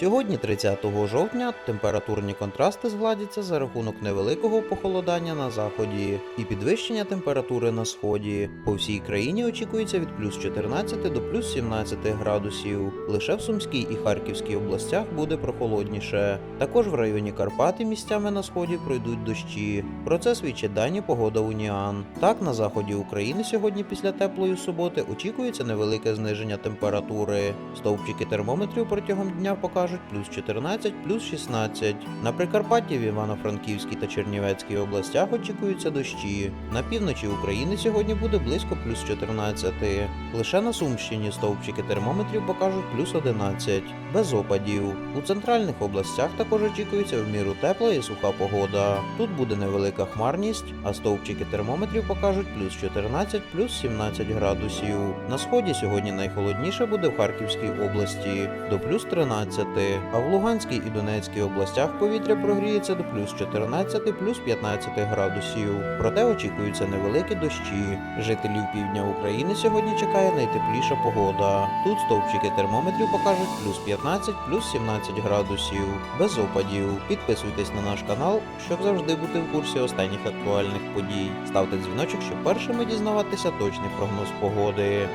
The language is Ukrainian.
Сьогодні, 30 жовтня, температурні контрасти згладяться за рахунок невеликого похолодання на заході і підвищення температури на сході. По всій країні очікується від плюс 14 до плюс 17 градусів. Лише в Сумській і Харківській областях буде прохолодніше. Також в районі Карпати місцями на сході пройдуть дощі. Про це свідчать дані погода Уніан. Так, на заході України сьогодні після теплої суботи очікується невелике зниження температури. Стовпчики термометрів протягом дня покажуть плюс 14, плюс 16. На Прикарпатті в Івано-Франківській та Чернівецькій областях очікуються дощі. На півночі України сьогодні буде близько плюс 14. Лише на Сумщині стовпчики термометрів покажуть плюс 11. Без опадів. У центральних областях також очікується в міру тепла і суха погода. Тут буде невелика хмарність, а стовпчики термометрів покажуть плюс 14, плюс 17 градусів. На сході сьогодні найхолодніше буде в Харківській області до плюс 13, а в Луганській і Донецькій областях повітря прогріється до плюс 14, плюс 15 градусів. Проте очікуються невеликі дощі. Жителів півдня України сьогодні чекає найтепліша погода. Тут стовпчики термометрів покажуть плюс 15, плюс 17 градусів. Без опадів. Підписуйтесь на наш канал, щоб завжди бути в курсі останніх актуальних подій. Ставте дзвіночок, щоб першими дізнаватися точний прогноз погоди.